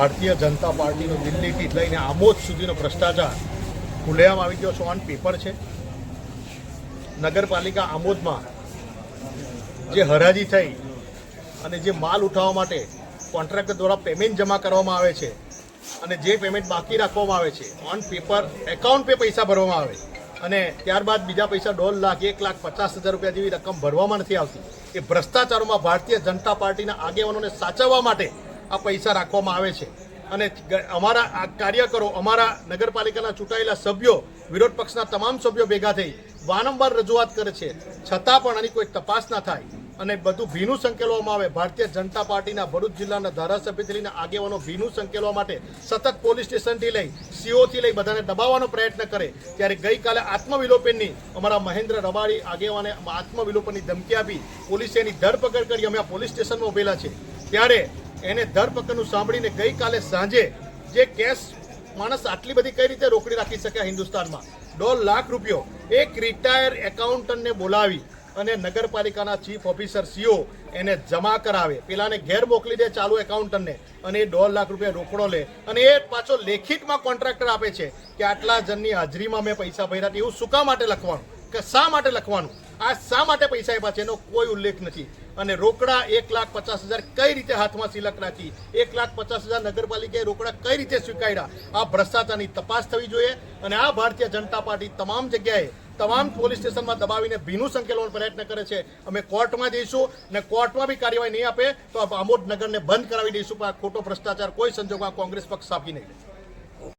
ભારતીય જનતા પાર્ટીનો દિલ્હીથી લઈને આમોદ સુધીનો ભ્રષ્ટાચાર ખુલ્લેઆમ આવી ગયો છે. ઓન પેપર છે. નગરપાલિકા આમોદમાં જે હરાજી થઈ અને જે માલ ઉઠાવવા માટે કોન્ટ્રાક્ટર દ્વારા પેમેન્ટ જમા કરવામાં આવે છે અને જે પેમેન્ટ બાકી રાખવામાં આવે છે ઓન પેપર એકાઉન્ટ પે પૈસા ભરવામાં આવે. અને ત્યારબાદ બીજા પૈસા દોઢ લાખ, એક લાખ પચાસ હજાર રૂપિયા જેવી રકમ ભરવામાં નથી આવતી. એ ભ્રષ્ટાચારોમાં ભારતીય જનતા પાર્ટીના આગેવાનોને સાચવવા માટે આ પૈસા રાખવામાં આવે છે. અને અમારા આ કાર્યકરો, અમારા નગરપાલિકાના ચૂંટાયેલા સભ્યો, વિરોધ પક્ષના તમામ સભ્યો ભેગા થઈ વારંવાર રજૂઆત કરે છે. છતાં પણ આની કોઈ તપાસ ના થાય. અને બધું ભીનું સંકેલવામાં આવે. ભારતીય જનતા પાર્ટીના ભરૂચ જિલ્લાના ધારાસભ્યથી લઈને આગેવાનો ભીનું સંકેલવા માટે સતત પોલીસ સ્ટેશનથી લઈ સીઓથી લઈ બધાને દબાવવાનો પ્રયત્ન કરે. ત્યારે ગઈકાલે આત્મવિલોપનની અમારા મહેન્દ્ર રબાડી આગેવાને આત્મવિલોપનની ધમકી આપી પોલીસે એની ધરપકડ કરી. અમે આ પોલીસ સ્ટેશનમાં ઉભેલા છે ત્યારે એને ધરપકડનું સાંભળીને ગઈકાલે સાંજે જે કેસ માણસ આટલી બધી કઈ રીતે રોકડી રાખી શકે હિન્દુસ્તાનમાં? દોઢ લાખ રૂપિયો. એક રિટાયર એકાઉન્ટન્ટને બોલાવી અને નગરપાલિકાના ચીફ ઓફિસર સીઓ એને જમા કરાવે. પેલાને ઘેર મોકલી દે ચાલુ એકાઉન્ટન્ટને અને એ દોઢ લાખ રૂપિયા રોકડો લે. અને એ પાછો લેખિતમાં કોન્ટ્રાક્ટર આપે છે કે આટલા જણની હાજરીમાં મેં પૈસા ભર્યા એવું શું કા માટે લખવાનું? કે શા માટે લખવાનું? આ શા માટે પૈસા આપ્યા છે એનો કોઈ ઉલ્લેખ નથી. અને રોકડા એક લાખ પચાસ હજાર કઈ રીતે હાથમાં સિલક રાખી? એક લાખ પચાસ હજાર નગરપાલિકાએ રોકડા કઈ રીતે સ્વીકાર્યા? આ ભ્રષ્ટાચારની તપાસ થવી જોઈએ અને આ ભારતીય જનતા પાર્ટી તમામ જગ્યાએ, તમામ પોલીસ સ્ટેશનમાં દબાવીને ભીનું સંકેલવાનો પ્રયત્ન કરે છે. અમે કોર્ટમાં જઈશું અને કોર્ટમાં બી કાર્યવાહી નહીં આપે તો આમોદ નગરને બંધ કરાવી દઈશું. પણ આ ખોટો ભ્રષ્ટાચાર કોઈ સંજોગમાં કોંગ્રેસ પક્ષ આપી નહીં